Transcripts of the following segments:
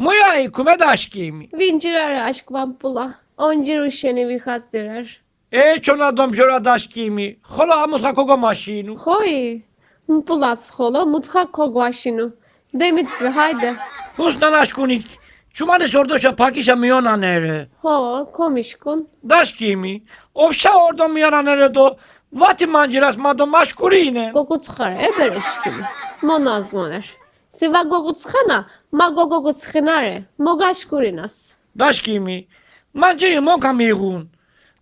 Moja i kume dashki mi. Vincirer aşk vampula. Oncir uşeni vihatsirer. E çona dom jora dashki mi. Hola amut ha kogo maşinu. Hoi. Mpulac holo mutha kogvaşinu. Demitvi haydi. Husnan aşkunik. Çumane sordoşa pakişa miyona nere. Ho komişkun. Dashki mi. Ovşa ordo miyona nere do. Vati manciras mado maşkurine. Gogutsxara ebereşkimi. Monaz moner. Siva gogutsxana ma gogogutsxinare. Mogaşkurinas. Dashki mi. Manciri monka migun.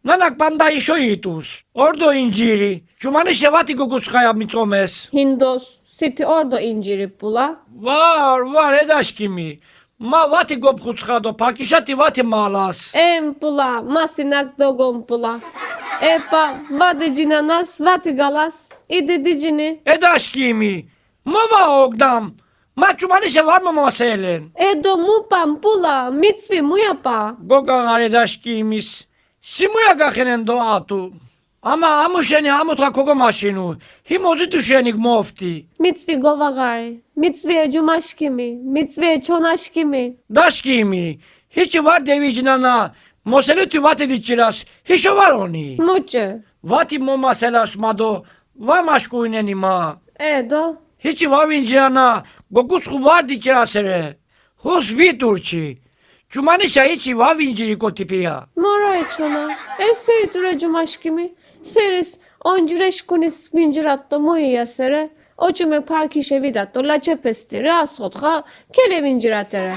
Nanak banda işo itus. Ordo inciri. Çumane şevati guguskaya mitomes. Hindos. Siti ordo inciri bula. Var var edaşki mi. Ma vati gopkutsha do pakişati vati malas. Em pula, masinak dogon pula. Epa, vade cinanas, vati galas. İdi dicini. Edaşki mi. Ma va ogdam. Ma çumane şevar mı maselen. Edo mupam pula, mitzvi muyapa. Goga edaşki mis. Simuya gakenen do atu. Ama amuşeni amutra kogo maşinu. Himozi düşenik mofti. Mitzvi govagari. Mitzvi cumaşkimi. Mitzvi çonaşkimi. Daşki mi. Hiç var devicinana. Moselütü vati diçiras. Hiç var oni. Muçu. Vati mo maselas mado. Va maşkuineni ma. Edo. Hiç var vincirana. Gokusku var diçirasere. Hus bir turçi. Çumanişa hiç var vinciri kotipiya. Moray çona. Esey dure cumaşkimi. Seris oncireş kunis vinciratto muya sere. Oçume parkişe vidatto la cepestire asotha kele vinciratere.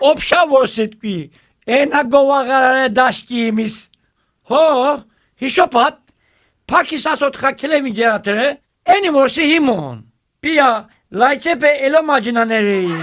Opşa vorsetki. Ena govagarare daşkiyimiz. Ho, hişopat. Pakisasot hakele vinciratere. Eni vorsi himon. Pia, laiçepe elomacına nereyi.